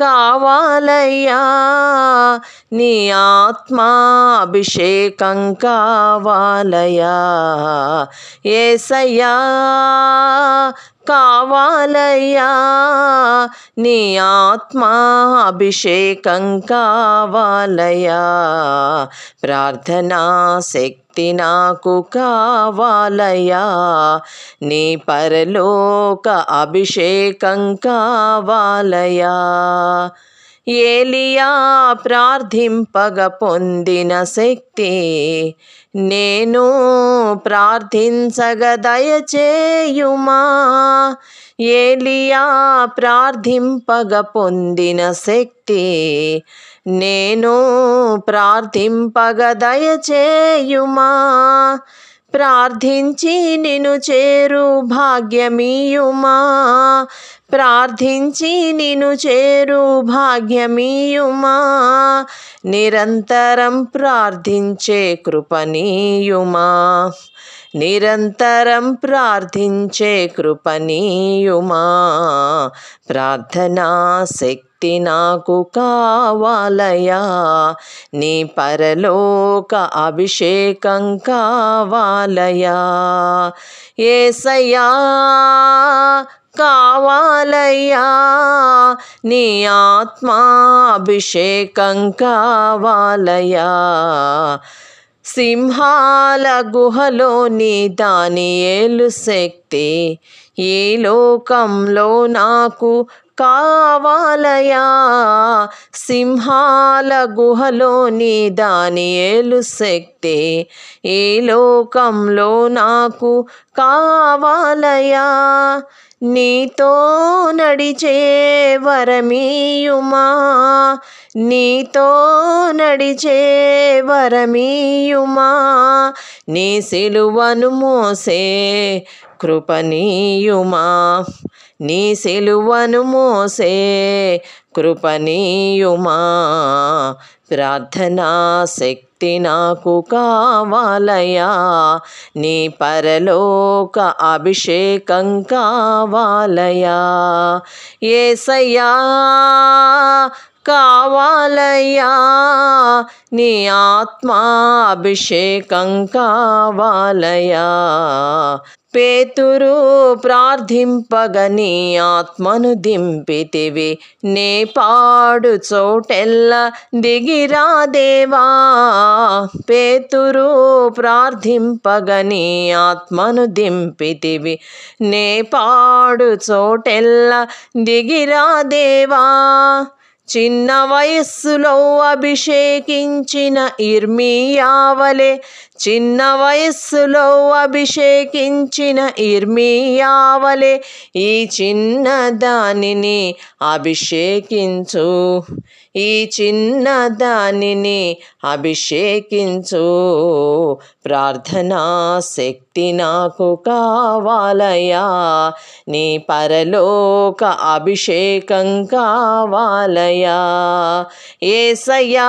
కావాలయ్యా నీ ఆత్మాభిషేకం కావాలయ్యా. ఏసయ్యా కావాలయ్యా నీ ఆత్మా అభిషేకం కావాలయ్యా. ప్రార్థనా శక్తి నాకు కావాలయా నీ పరలోక అభిషేకం కావాలయా ఏలియా ప్రార్థింపగ పొందిన శక్తి. నేను ప్రార్థించగ దయచేయుమా. ఏలియా ప్రార్థింపగ పొందిన శక్తి. నేను ప్రార్థింపగ దయచేయుమా. ప్రార్థించి నిను చేరు భాగ్యమీయుమా. ప్రార్థించి నిను చేరు భాగ్యమీయుమా. నిరంతరం ప్రార్థించే కృపనీయుమా నిరంతరం ప్రార్థించే కృపనీయుమా ప్రార్థనా శక్తి నాకు కావాలయా నీ పరలోక అభిషేకం కావాలయా ఏసయ్యా కావాలయ్యా. నీ ఆత్మాభిషేకం కావాలయ్యా. సింహాల గుహలోని దాని ఏలు శక్తి ఈ లోకంలో నాకు కావాలయా? సింహాల గుహలోని దాని ఏలు శక్తి లోకంలో నాకు కావాలయా? నీతో నడిచే వరమీయుమా? నీతో నడిచే వరమీయుమా? నీ సిలువను మోసే కృపనీయుమా నీ సిలువను మోసే కృపనీయుమా ప్రార్థనా శక్తి నాకు కావాలయా నీ పరలోక అభిషేకం కావాలయా ఏసయ్యా కావాలయ్యా. నీ ఆత్మా అభిషేకం కావాలయ్యా. పేతురు ప్రార్థింపగని ఆత్మను దింపితివి. నే పాడు చోటెల్ల దిగిరా దేవా. పేతురు ప్రార్థింపగ నీ ఆత్మను దింపితివి. నే పాడు చోటెల్ల దిగిరా దేవా. చిన్న వయస్సులో అభిషేకించిన ఇర్మియావలే చిన్న వయస్సులో అభిషేకించిన ఇర్మియావలే ఈ చిన్న దానిని అభిషేకించు. ఈ చిన్న దానిని అభిషేకించు. ప్రార్థనా శక్తి నాకు కావాలయా నీ పరలోక అభిషేకం కావాలయా ఏసయ్యా